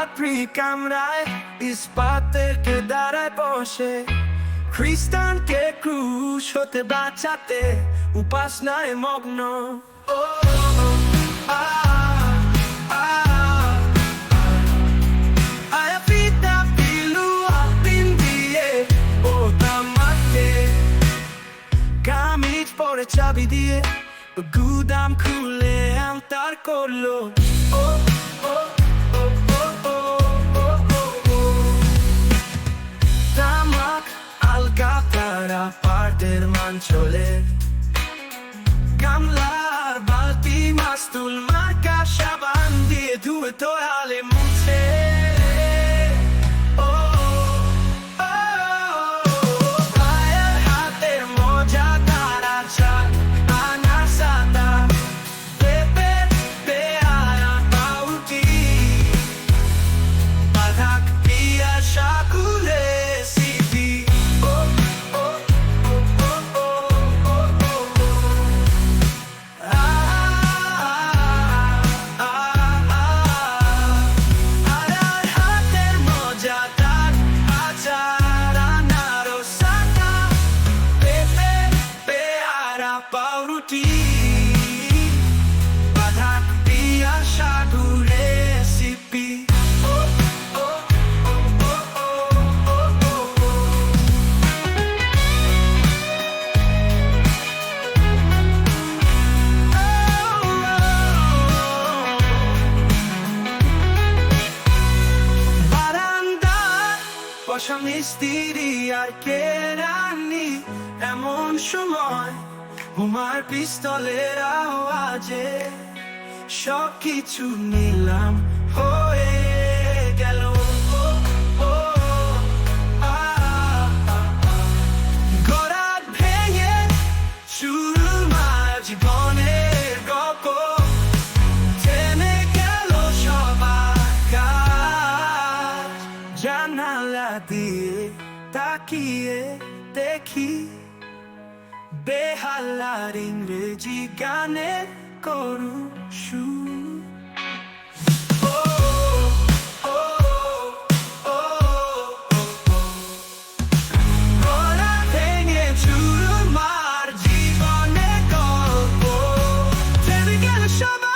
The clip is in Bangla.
রাত্রি কামরায় ইস্পাতের কে দাঁড়ায় বসে। খ্রিস্টানকে ক্রুশ হতে বাঁচাতে উপাসনায় মগ্ন। ও চাবি দিয়ে গুদাম খুলে আম তার করল। পার্টের মান চলে। গামলার বালতি মাস্তুল মার্কা সাবান দিয়ে ধুয়ে তো আলে বসা স্ত্রী আর কেরানি এমন সময় হুমার পিস্তলের আওয়াজে সব কিছু নিলাম। তাকিয়ে দেখি বেহালার ইংরেজি গানে করু শু Shabbat!